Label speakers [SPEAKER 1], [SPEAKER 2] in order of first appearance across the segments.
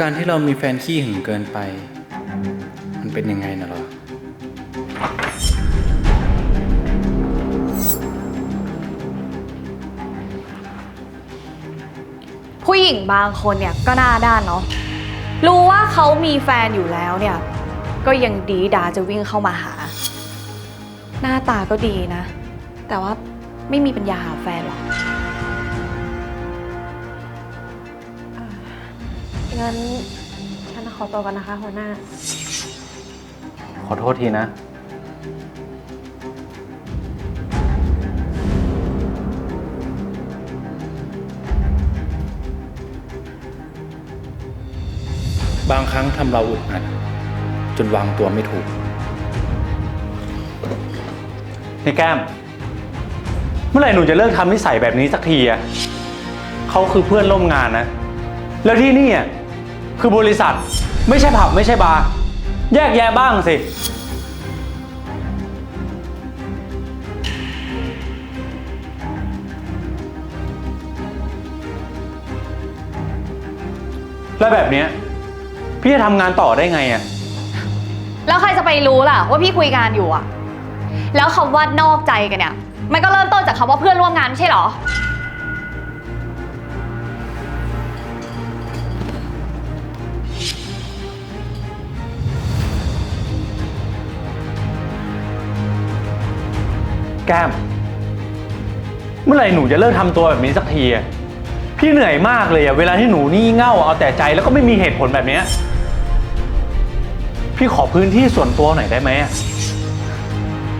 [SPEAKER 1] การที่เรามีแฟนขี้หึงเกินไป มันเป็นยังไงนะหรอ
[SPEAKER 2] ผู้หญิงบางคนเนี่ยก็หน้าด้านเนาะ รู้ว่าเขามีแฟนอยู่แล้วเนี่ย ก็ยังดีดาจะวิ่งเข้ามาหา หน้าตาก็ดีนะ แต่ว่าไม่มีปัญญาหาแฟนหรอก
[SPEAKER 3] งั้นฉันขอตัวกันนะคะหัวหน้า
[SPEAKER 1] ขอโทษทีนะ บางครั้งทำเราอึดอัด จนวางตัวไม่ถูก
[SPEAKER 4] นี่แก้ม เมื่อไหร่หนูจะเลิกทำนิสัยแบบนี้สักทีอะเขาคือเพื่อนร่วมงานนะ แล้วที่นี่อะ คือบริษัท ไม่ใช่ผับไม่ใช่บาร์แยกแยะบ้างสิ แล้วแบบเนี้ยพี่จะทำงานต่อได้ไงอะ
[SPEAKER 2] แล้วใครจะไปรู้ล่ะว่าพี่คุยงานอยู่อะแล้วคำว่านอกใจกันเนี่ย มันก็เริ่มต้นจากคำว่าเพื่อนร่วมงานไม่ใช่เหรอ
[SPEAKER 4] ก้ม เมื่อไหร่หนูจะเลิกทำตัวแบบนี้สักทีอะพี่เหนื่อยมากเลยอะเวลาที่หนูนี่เง่าเอาแต่ใจแล้วก็ไม่มีเหตุผลแบบเนี้ยพี่ขอพื้นที่ส่วนตัวหน่อยได้ไหมอะ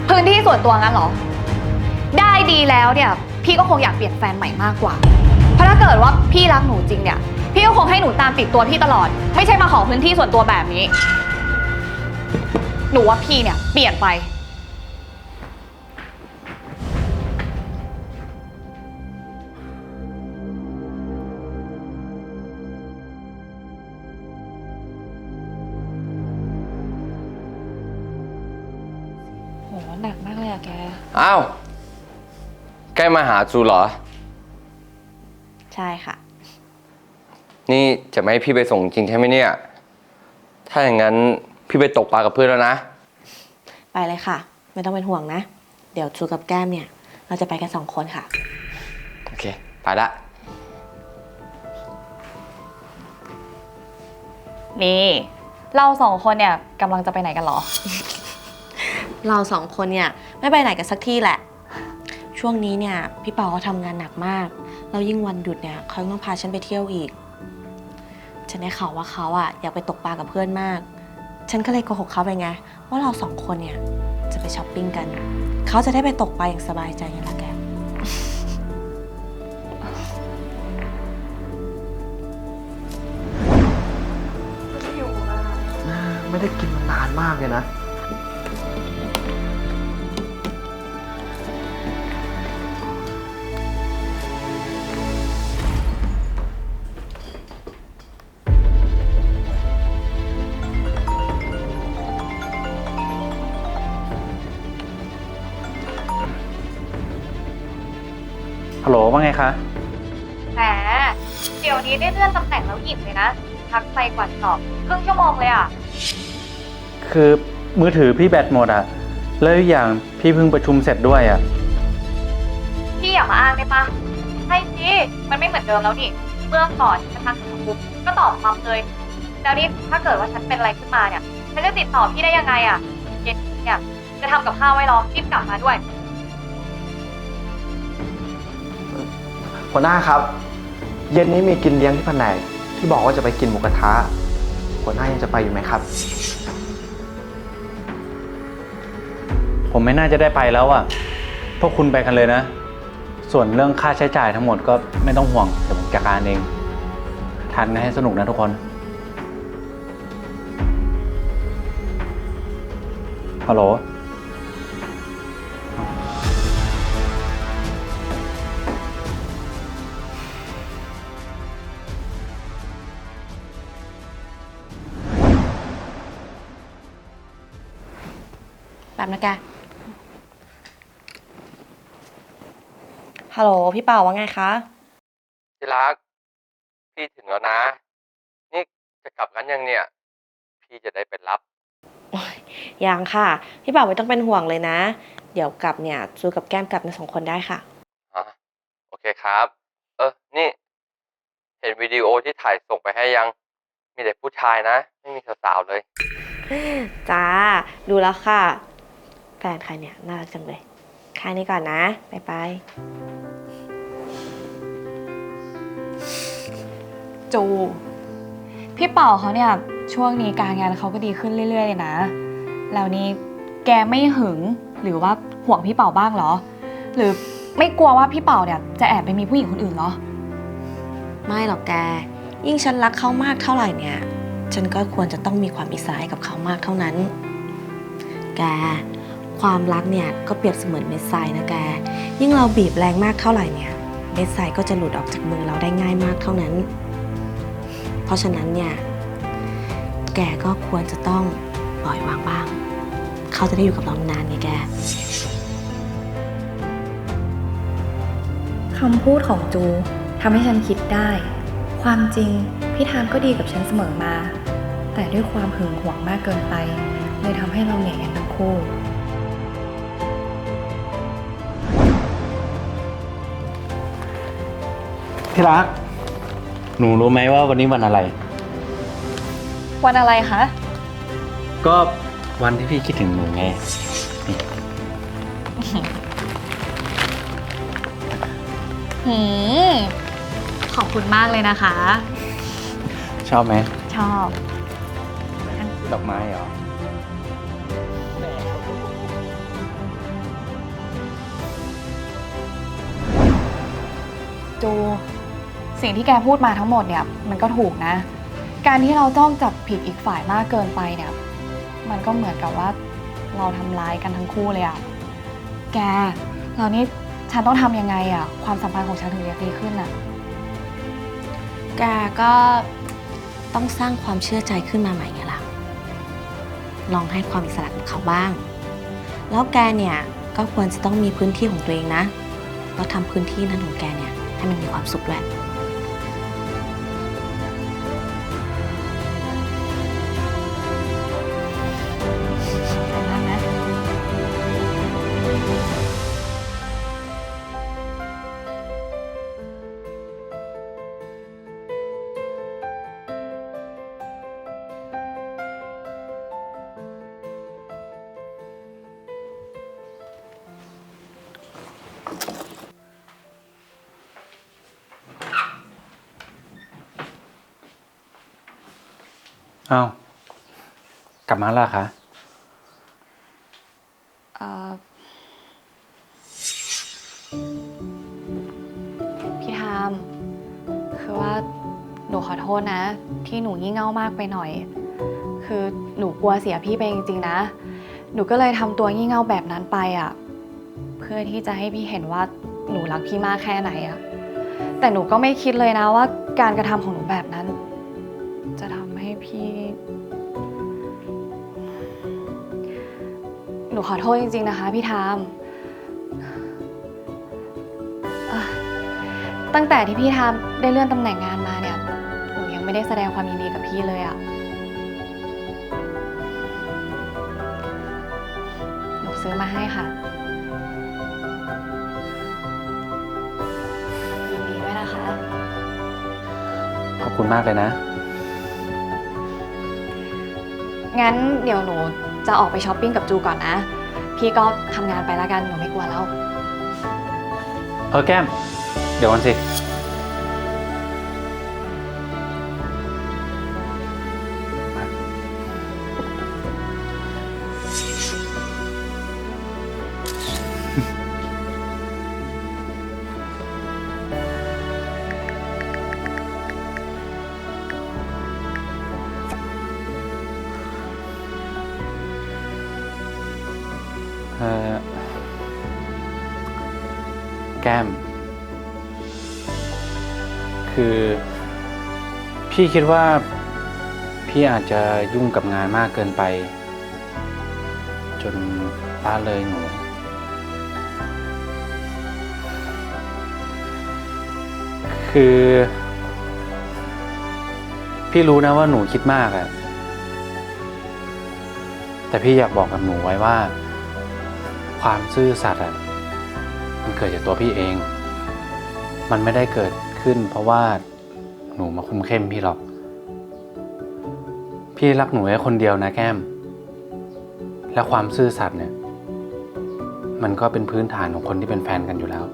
[SPEAKER 2] พื้นที่ส่วนตัวงั้นเหรอ ได้ดีแล้วเนี่ย พี่ก็คงอยากเปลี่ยนแฟนใหม่มากกว่า เพราะถ้าเกิดว่าพี่รักหนูจริงเนี่ย พี่ก็คงให้หนูตามติดตัวพี่ตลอด ไม่ใช่มาขอพื้นที่ส่วนตัวแบบนี้ หนูว่าพี่เนี่ยเปลี่ยนไป โหหนักมากเลยอะแก
[SPEAKER 5] อ้าว ใกล้มาหาจูเหรอ
[SPEAKER 3] ใช่ค่ะ
[SPEAKER 5] นี่จะไม่ให้พี่ไปส่งจริงใช่ไหมเนี่ย ถ้าอย่างนั้นพี่ไปตกปลากับเพื่อนแล้วนะ
[SPEAKER 3] ไปเลยค่ะ ไม่ต้องเป็นห่วงนะ เดี๋ยวจูกับแก้มเนี่ย เราจะไปกันสองคนค่ะ
[SPEAKER 5] โอเค ไปละ
[SPEAKER 2] นี่ เราสองคนเนี่ยกำลังจะไปไหนกันเหรอ
[SPEAKER 3] เราสองคนเนี่ยไม่ไปไหนกันสักที่แหละ ช่วงนี้เนี่ยพี่เปาเขาทำงานหนักมาก แล้วยิ่งวันหยุดเนี่ยเขายังต้องพาฉันไปเที่ยวอีก ฉันได้ข่าวว่าเขาอะอยากไปตกปลากับเพื่อนมาก ฉันก็เลยโกหกเขาไปไง ว่าเราสองคนเนี่ยจะไปช้อปปิ้งกัน เขาจะได้ไปตกปลาอย่างสบายใจไงล่ะแก
[SPEAKER 6] ไม่ได้กินมานานมากเลยนะ
[SPEAKER 2] เดี๋ยวนี้ได้เลื่อนตำแหน่งแล้วหยิบเลยนะ ทักไปกว่าสอบครึ่งชั่วโมงเลยอะ
[SPEAKER 4] คือมือถือพี่แบตหมดอะแล้วอีกอย่างพี่เพิ่งประชุมเสร็จด้วยอะ
[SPEAKER 2] พี่อย่ามาอ้างได้ปะใช่สิมันไม่เหมือนเดิมแล้วนี่เมื่อก่อนฉันทักถึงปุ๊บก็ตอบปั๊บเลยแล้วนี่ถ้าเกิดว่าฉันเป็นอะไรขึ้นมาเนี่ยฉันจะติดต่อพี่ได้ยังไงอะเย็นนี้เนี่ยจะทำกับข้าวไว้รอรีบกลับมาด้วย
[SPEAKER 6] หัวหน้าครับ เย็นนี้มีกินเลี้ยงที่แผนกที่บอกว่าจะไปกินหมูกระทะหัวหน้ายังจะไปอยู่ไหมครับ
[SPEAKER 4] ผมไม่น่าจะได้ไปแล้วอะพวกคุณไปกันเลยนะ ส่วนเรื่องค่าใช้จ่ายทั้งหมดก็ไม่ต้องห่วงเดี๋ยวผมจัดการเองทานกันให้สนุกนะทุกคนฮัลโหล
[SPEAKER 3] แบบนะแก ฮัลโหลพี่เปาว่าไงคะ
[SPEAKER 5] ที่รัก พี่ถึงแล้วนะ นี่จะกลับกันยังเนี่ย พี่จะได้ไปรับ
[SPEAKER 3] ยังค่ะ พี่เป่าไม่ต้องเป็นห่วงเลยนะ เดี๋ยวกลับเนี่ยจูกับแก้มกลับในสองคนได้ค่ะ
[SPEAKER 5] อะโอเคครับ เออ นี่ เห็นวิดีโอที่ถ่ายส่งไปให้ยัง มีแต่ผู้ชายนะ ไม่มีสาวๆเลย
[SPEAKER 3] จ้า ดูแล้วค่ะ แฟนใครเนี่ยน่ารักจังเลยแค่นี้ก่อนนะบ๊ายบาย
[SPEAKER 2] จู พี่เป่าเขาเนี่ยช่วงนี้การงานเขาก็ดีขึ้นเรื่อย ๆ เลยนะ แล้วนี่แกไม่หึงหรือว่าห่วงพี่เป่าบ้างเหรอ หรือไม่กลัวว่าพี่เป่าเนี่ยจะแอบไปมีผู้หญิงคนอื่นเหรอ
[SPEAKER 3] ไม่หรอกแก ยิ่งฉันรักเขามากเท่าไหร่เนี่ย ฉันก็ควรจะต้องมีความอิสระให้กับเขามากเท่านั้น แก ความรักเนี่ยก็เปรียบเสมือนเม็ดทรายนะแก ยิ่งเราบีบแรงมากเท่าไหร่เนี่ย เม็ดทรายก็จะหลุดออกจากมือเราได้ง่ายมากเท่านั้น เพราะฉะนั้นเนี่ย แกก็ควรจะต้องปล่อยวางบ้าง เขาจะได้อยู่กับเรานานไงแก
[SPEAKER 7] คำพูดของจูทำให้ฉันคิดได้ ความจริงพี่ทามก็ดีกับฉันเสมอมา แต่ด้วยความหึงหวงมากเกินไป เลยทำให้เราเหนื่อยกันทั้งคู่
[SPEAKER 8] ที่รัก หนูรู้ไหมว่าวันนี้วันอะไร
[SPEAKER 2] วันอะไรคะ
[SPEAKER 4] ก็วันที่พี่คิดถึงหนูไง
[SPEAKER 2] หืม ขอบคุณมากเลยนะคะ
[SPEAKER 4] ชอบไหม
[SPEAKER 2] ชอบ
[SPEAKER 4] ดอกไม้เหรอ
[SPEAKER 2] จู สิ่งที่แกพูดมาทั้งหมดเนี่ยมันก็ถูกนะ การที่เราจ้องจับผิดอีกฝ่ายมากเกินไปเนี่ย มันก็เหมือนกับว่าเราทำร้ายกันทั้งคู่เลยอะแกเรานี่ฉันต้องทำยังไงอะความสัมพันธ์ของฉันถึงจะดีขึ้นอะ
[SPEAKER 3] แกก็ต้องสร้างความเชื่อใจขึ้นมาใหม่ไงล่ะ ลองให้ความอิสระกับเขาบ้าง แล้วแกเนี่ยก็ควรจะต้องมีพื้นที่ของตัวเองนะ แล้วทำพื้นที่นั้นของแกเนี่ยให้มันมีความสุขด้วย
[SPEAKER 4] อ้าว กลับมาแล้วเหรอคะ
[SPEAKER 2] เอ่อพี่ทามคือว่าหนูขอโทษนะ ที่หนูงี่เง่ามากไปหน่อย คือหนูกลัวเสียพี่ไปจริงๆนะ หนูก็เลยทำตัวงี่เง่าแบบนั้นไปอะ่ะ เพื่อที่จะให้พี่เห็นว่าหนูรักพี่มากแค่ไหนอะแต่หนูก็ไม่คิดเลยนะว่าการกระทำของหนูแบบนั้น จะทำให้พี่ หนูขอโทษจริง ๆ นะคะพี่ทามตั้งแต่ที่พี่ทามได้เลื่อนตำแหน่งงานมาเนี่ยหนูยังไม่ได้แสดงความยินดีกับพี่เลยอะหนูซื้อมาให้ค่ะ
[SPEAKER 4] อบคุณมากเลยนะ
[SPEAKER 2] งั้นเดี๋ยวหนูจะออกไปช้อปปิ้งกับจูก่อนนะ พี่ก็ทำงานไปแล้วกันหนูไม่กลัวแล้ว
[SPEAKER 4] เออแก้ม เดี๋ยวก่อนสิ แก้ม คือพี่คิดว่าพี่อาจจะยุ่งกับงานมากเกินไป จนละเลยหนู คือ พี่รู้นะว่าหนูคิดมากอะแต่พี่อยากบอกกับหนูไว้ว่า ความซื่อสัตย์อะมันเกิดจากตัวพี่เอง มันไม่ได้เกิดขึ้น เพราะว่าหนูมาคุมเข้มพี่หรอก พี่รักหนูแค่คนเดียวนะแก้ม และความซื่อสัตย์เนี่ย มันก็เป็นพื้นฐานของคนที่เป็นแฟนกันอยู่แล้ว